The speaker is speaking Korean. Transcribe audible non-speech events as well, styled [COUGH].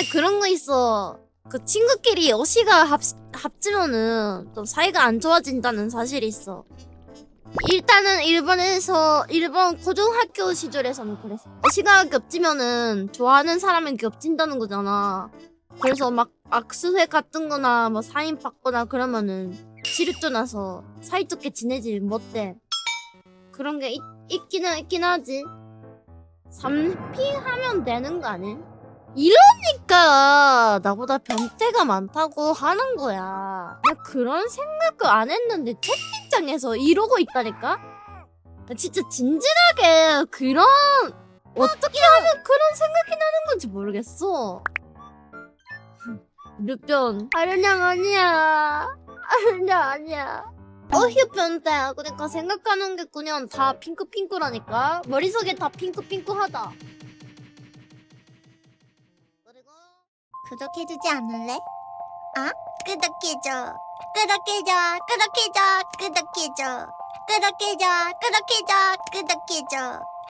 근데 그런 거 있어. 그 친구끼리 어시가 합, 합치면은 또 사이가 안 좋아진다는 사실이 있어. 일단은 일본에서 일본 고등학교 시절에서는 그랬어. 어시가 겹치면은 좋아하는 사람은 겹친다는 거잖아. 그래서 막 악수회 같은 거나 뭐 사인 받거나 그러면은 지르고 나서 사이좋게 지내지 못해. 그런 게 있, 있기는 있긴 하지. 3피 하면 되는 거 아니? 이러니까 나보다 변태가 많다고 하는 거야. 나 그런 생각을 안 했는데 채팅창에서 이러고 있다니까? 나 진짜 진지하게 그런 어떻게 하면 그런 생각이 나는 건지 모르겠어. [LAUGHS] 류변 하려냥 아니야. 하려냥 아니야. 어휴 변태. 그러니까 생각하는 게 그냥 다 핑크핑크라니까. 머릿속에 다 핑크핑크하다. 구독해주지 않을래? 아? 구독해줘. 구독해줘. 구독해줘. 구독해줘. 구독해줘. 구독해줘. 구독해줘.